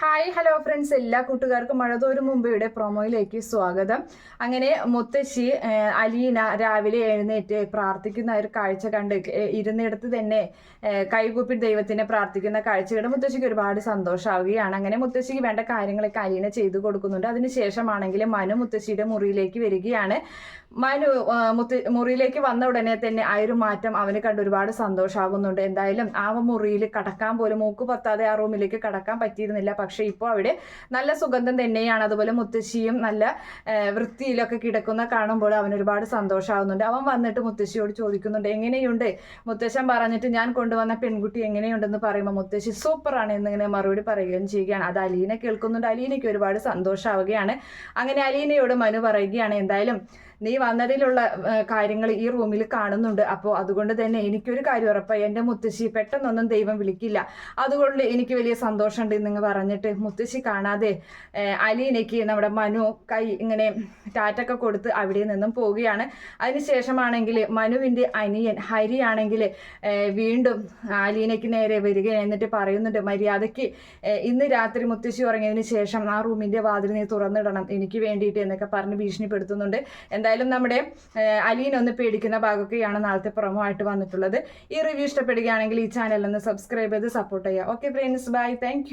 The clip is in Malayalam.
ഹായ് ഹലോ ഫ്രണ്ട്സ് എല്ലാ കൂട്ടുകാർക്കും മഴതോരും മുമ്പയുടെ പ്രൊമോയിലേക്ക് സ്വാഗതം. അങ്ങനെ മുത്തശ്ശി അലീന രാവിലെ എഴുന്നേറ്റ് പ്രാർത്ഥിക്കുന്ന ഒരു കാഴ്ച കണ്ട് ഇരുന്നിടത്ത് തന്നെ കൈകൂപ്പി ദൈവത്തിനെ പ്രാർത്ഥിക്കുന്ന കാഴ്ച കണ്ട് മുത്തശ്ശിക്ക് ഒരുപാട് സന്തോഷമാവുകയാണ് അങ്ങനെ മുത്തശ്ശിക്ക് വേണ്ട കാര്യങ്ങളൊക്കെ അലീന ചെയ്തു കൊടുക്കുന്നുണ്ട്. അതിനുശേഷമാണെങ്കിൽ മനു മുത്തശ്ശിയുടെ മുറിയിലേക്ക് വരികയാണ്. മനു മുത്ത മുറിയിലേക്ക് വന്ന ഉടനെ തന്നെ ആ ഒരു മാറ്റം അവന് കണ്ട് ഒരുപാട് സന്തോഷമാകുന്നുണ്ട് എന്തായാലും ആ മുറിയിൽ കടക്കാൻ പോലും മൂക്ക് പത്താതെ ആ റൂമിലേക്ക് കടക്കാൻ പറ്റിയിരുന്നില്ല. പക്ഷെ ഇപ്പോൾ അവിടെ നല്ല സുഗന്ധം തന്നെയാണ്. അതുപോലെ മുത്തശ്ശിയും നല്ല വൃത്തിയിലൊക്കെ കിടക്കുന്ന കാണുമ്പോൾ അവൻ ഒരുപാട് സന്തോഷമാകുന്നുണ്ട് അവൻ വന്നിട്ട് മുത്തശ്ശിയോട് ചോദിക്കുന്നുണ്ട് എങ്ങനെയുണ്ട്? മുത്തശ്ശൻ പറഞ്ഞിട്ട് ഞാൻ കൊണ്ടുവന്ന പെൺകുട്ടി എങ്ങനെയുണ്ടെന്ന് പറയുമ്പോൾ മുത്തശ്ശി സൂപ്പറാണ് എന്നിങ്ങനെ മറുപടി പറയുകയും ചെയ്യുകയാണ്. അത് അലീന കേൾക്കുന്നുണ്ട്. അലീനയ്ക്ക് ഒരുപാട് സന്തോഷമാവുകയാണ്. അങ്ങനെ അലീനയോട് മനു പറയുകയാണ് എന്തായാലും നീ വന്നതിലുള്ള കാര്യങ്ങൾ ഈ റൂമിൽ കാണുന്നുണ്ട്. അപ്പോൾ അതുകൊണ്ട് തന്നെ എനിക്കൊരു കാര്യം ഉറപ്പായി. എന്റെ മുത്തശ്ശി പെട്ടെന്നൊന്നും ദൈവം വിളിക്കില്ല. അതുകൊണ്ട് എനിക്ക് വലിയ സന്തോഷമുണ്ട് എന്നിങ്ങ് പറഞ്ഞിട്ട് മുത്തശ്ശി കാണാതെ അലീനയ്ക്ക് നമ്മുടെ മനു കൈ ഇങ്ങനെ ടാറ്റൊക്കെ കൊടുത്ത് അവിടെ നിന്നും പോവുകയാണ്. അതിനുശേഷമാണെങ്കിൽ മനുവിന്റെ അനിയൻ ഹരിയാണെങ്കിൽ വീണ്ടും അലീനയ്ക്ക് നേരെ വരിക എന്നിട്ട് പറയുന്നുണ്ട് മര്യാദയ്ക്ക് ഇന്ന് രാത്രി മുത്തശ്ശി ഉറങ്ങിയതിന് ശേഷം ആ റൂമിന്റെ വാതിൽ നീ തുറന്നിടണം. എനിക്ക് വേണ്ടിയിട്ട് എന്നൊക്കെ പറഞ്ഞ് ഭീഷണിപ്പെടുത്തുന്നുണ്ട്. എന്തായാലും നമ്മുടെ അലീൻ ഒന്ന് പേടിക്കുന്ന ഭാഗമൊക്കെയാണ് നാളത്തെ പ്രൊമോ ആയിട്ട് വന്നിട്ടുള്ളത്. ഈ റിവ്യൂ ഇഷ്ടപ്പെടുകയാണെങ്കിൽ ഈ ചാനൽ ഒന്ന് സബ്സ്ക്രൈബ് ചെയ്ത് സപ്പോർട്ട് ചെയ്യുക. Okay friends bye thank